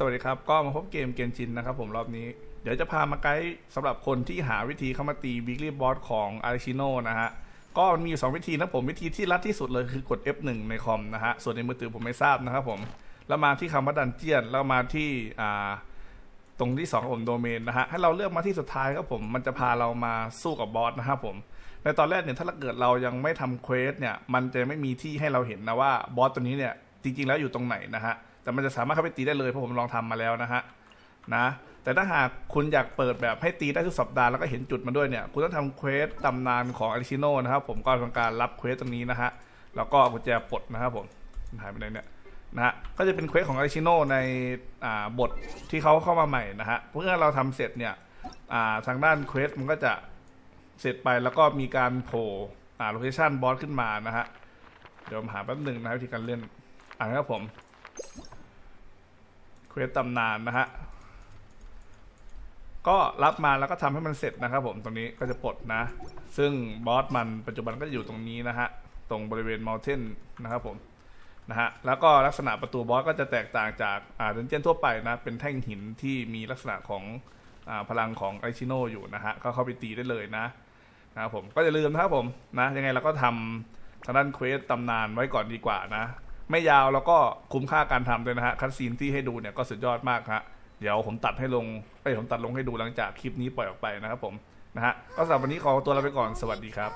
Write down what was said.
สวัสดีครับ ก็มาพบเกมเกมจินนะครับผมรอบนี้ เดี๋ยวจะพามาไกด์สำหรับคนที่หาวิธีเข้ามาตี weekly boss ของอาริชิโนนะฮะ ก็มันมีอยู่สองวิธีนะผม วิธีที่ลัดที่สุดเลยคือกด F1 ในคอมนะฮะ ส่วนในมือถือผมไม่ทราบนะครับผม แล้วมาที่คำว่าดันเจียน แล้วมาที่อ่าตรงที่2ครับผมโดเมนนะฮะ ให้เราเลือกมาที่สุดท้ายครับผม มันจะพาเรามาสู้กับบอสนะครับผม ในตอนแรกเนี่ยถ้าเกิดเรายังไม่ทำเควสเนี่ย มันจะไม่มีที่ให้เราเห็นนะว่าบอสตัวนี้เนี่ยจริงๆแล้วอยู่ตรงไหนนะฮะ แต่มันจะสามารถเข้าไปตีได้เลยเพราะผมลองทำมาแล้วนะฮะนะแต่ถ้าหากคุณอยากเปิดแบบให้ตีได้ทุกสัปดาห์แล้วก็เห็นจุดมาด้วยเนี่ย คุณต้องทำเควสตำนานของอาริชิโนนะครับผมก็ทำการรับเควสตรงนี้นะฮะแล้วก็กุญแจปลดนะครับผมหายไปไหนเนี่ยนะฮะก็จะเป็นเควสของอาริชิโนในบทที่เขาเข้ามาใหม่นะฮะเมื่อเราทำเสร็จเนี่ยาทางด้านเควสมันก็จะเสร็จไปแล้วก็มีการโผล่โลเคชันบอสขึ้นมานะฮะเดี๋ยวผมหาแป๊บหนึ่งนะวิธีการเล่นอ่านครับผม เควสตำนานนะฮะ ก็รับมาแล้วก็ทำให้มันเสร็จนะครับผมตรงนี้ก็จะปลดนะ ซึ่งบอสมันปัจจุบันก็จะอยู่ตรงนี้นะฮะ ตรงบริเวณม u ลเทนนะครับผมนะฮะแล้วก็ลักษณะประตูบอสก็จะแตกต่างจากอ่าดันเจนทั่วไปนะ เป็นแท่งหินที่มีลักษณะของอาพลังของไอชิโนอยู่นะฮะ ก็เข้าไปตีได้เลยนะนะครับผมก็อย่าลืมนะครับผมนะยังไงเราก็ทำทางด้านเควสตำนานไว้ก่อนดีกว่านะ ไม่ยาวแล้วก็คุ้มค่าการทำเลยนะฮะคัดซีนที่ให้ดูเนี่ยก็สุดยอดมากฮะเดี๋ยวผมตัดให้ลงไอ้ยผมตัดลงให้ดูหลังจากคลิปนี้ปล่อยออกไปนะครับผมนะฮะก็สำหรับวันนี้ขอตัวลาไปก่อนสวัสดีครับ